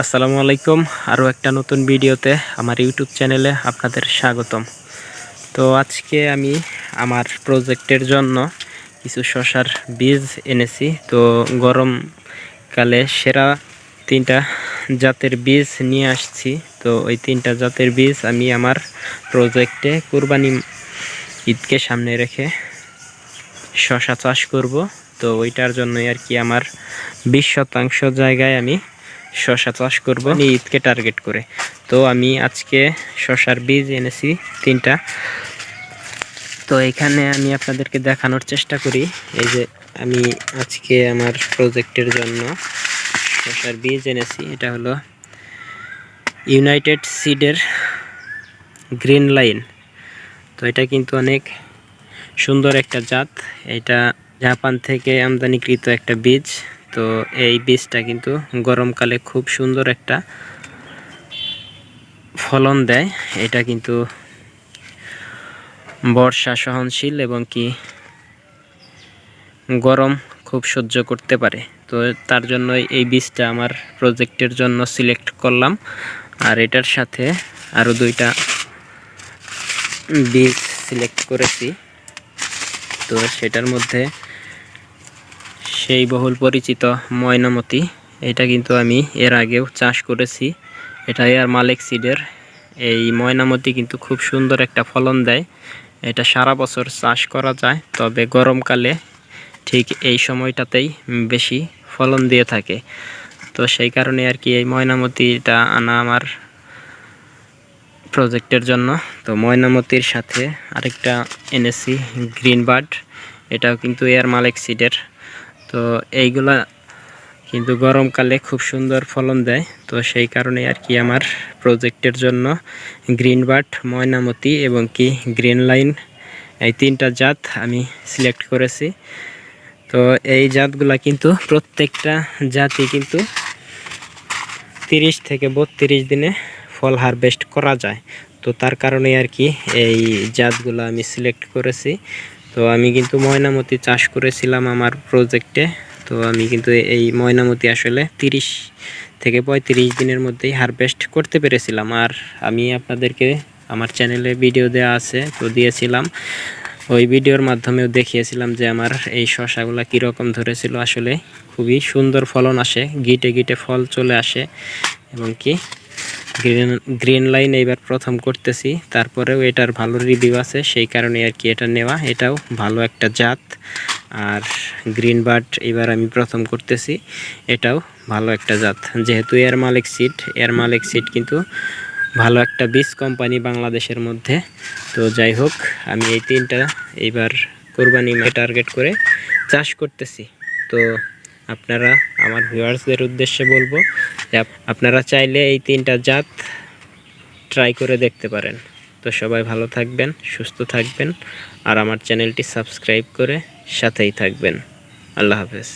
আসসালামু আলাইকুম। আরও একটা নতুন ভিডিওতে আমার ইউটিউব চ্যানেলে আপনাদের স্বাগতম। তো আজকে আমি আমার প্রজেক্টের জন্য কিছু শশার বীজ এনেছি। তো গরমকালে সেরা তিনটা জাতের বীজ নিয়ে আসছি। তো ওই তিনটা জাতের বীজ আমি আমার প্রজেক্টে কুরবানি ঈদকে সামনে রেখে শশা চাষ করব। তো ওইটার জন্যই আর কি আমার বিশ শতাংশ জায়গায় আমি শশা চাষ করব। ঈদকে টার্গেট করে। তো আমি আজকে শশার বীজ এনেছি, তিনটা। তো এখানে আমি আপনাদেরকে দেখানোর চেষ্টা করি। এই যে আমি আজকে আমার প্রজেক্টের জন্য শশার বীজ এনেছি। এটা হলো ইউনাইটেড সিডের গ্রিন লাইন তো এটা কিন্তু অনেক সুন্দর একটা জাত। এটা জাপান থেকে আমদানিকৃত একটা বীজ। তো এই বীজটা কিন্তু গরমকালে খুব সুন্দর একটা ফলন দেয়। এটা কিন্তু বর্ষা সহনশীল এবং কি গরম খুব সহ্য করতে পারে। তো তার জন্য এই বীজটা আমার প্রজেক্টের জন্য সিলেক্ট করলাম। আর এটার সাথে আরও দুইটা বীজ সিলেক্ট করেছি। তো সেটার মধ্যে সেই বহুল পরিচিত ময়নামতি। এটা কিন্তু আমি এর আগেও চাষ করেছি। এটা এয়ার মালেক সিডের। এই ময়নামতি কিন্তু খুব সুন্দর একটা ফলন দেয়। এটা সারা বছর চাষ করা যায়, তবে গরমকালে ঠিক এই সময়টাতেই বেশি ফলন দিয়ে থাকে। তো সেই কারণে আর কি এই ময়নামতিটা আনা আমার প্রজেক্টের জন্য। তো ময়নামতির সাথে আরেকটা এনেছি গ্রিন বার্ড। এটাও কিন্তু এয়ার মালেক সিডের। তো এইগুলা কিন্তু গরমকালে খুব সুন্দর ফলন দেয়। তো সেই কারণে আর কি আমার প্রজেক্টের জন্য গ্রিন বার্ড ময়নামতি এবং কি গ্রিন লাইন এই তিনটা জাত আমি সিলেক্ট করেছি। তো এই জাতগুলা কিন্তু প্রত্যেকটা জাতি কিন্তু তিরিশ থেকে বত্রিশ দিনে ফল হারভেস্ট করা যায়। তো তার কারণে আর কি এই জাতগুলো আমি সিলেক্ট করেছি। তো আমি কিন্তু ময়নামতি চাষ করেছিলাম আমার প্রজেক্টে তো আমি কিন্তু এই ময়নামতি আসলে তিরিশ থেকে পঁয়ত্রিশ দিনের মধ্যেই হারভেস্ট করতে পেরেছিলাম। আর আমি আপনাদেরকে আমার চ্যানেলে ভিডিও দেওয়া আছে, তো দিয়েছিলাম। ওই ভিডিওর মাধ্যমেও দেখিয়েছিলাম যে আমার এই শশাগুলো কীরকম ধরেছিল। আসলে খুবই সুন্দর ফলন আসে, গিটে গিটে ফল চলে আসে। এবং কি গ্রিন গ্রিন লাইন এইবার প্রথম করতেছি। তারপরেও এটার ভালো রিভিউ আছে, সেই কারণে আর কি এটা নেওয়া। এটাও ভালো একটা জাত। আর গ্রিন বার্ড এবার আমি প্রথম করতেছি। এটাও ভালো একটা জাত। যেহেতু এয়ার মালিক সিট এয়ার মালিক সিট কিন্তু ভালো একটা বীজ কোম্পানি বাংলাদেশের মধ্যে। তো যাই হোক, আমি এই তিনটা এইবার কোরবানি টার্গেট করে চাষ করতেছি। তো আপনারা, আমার ভিউয়ার্সদের উদ্দেশ্যে বলব যে আপনারা চাইলে এই তিনটা জাত ট্রাই করে দেখতে পারেন। তো সবাই ভালো থাকবেন, সুস্থ থাকবেন, আর আমার চ্যানেলটি সাবস্ক্রাইব করে সাথেই থাকবেন। আল্লাহ হাফেজ।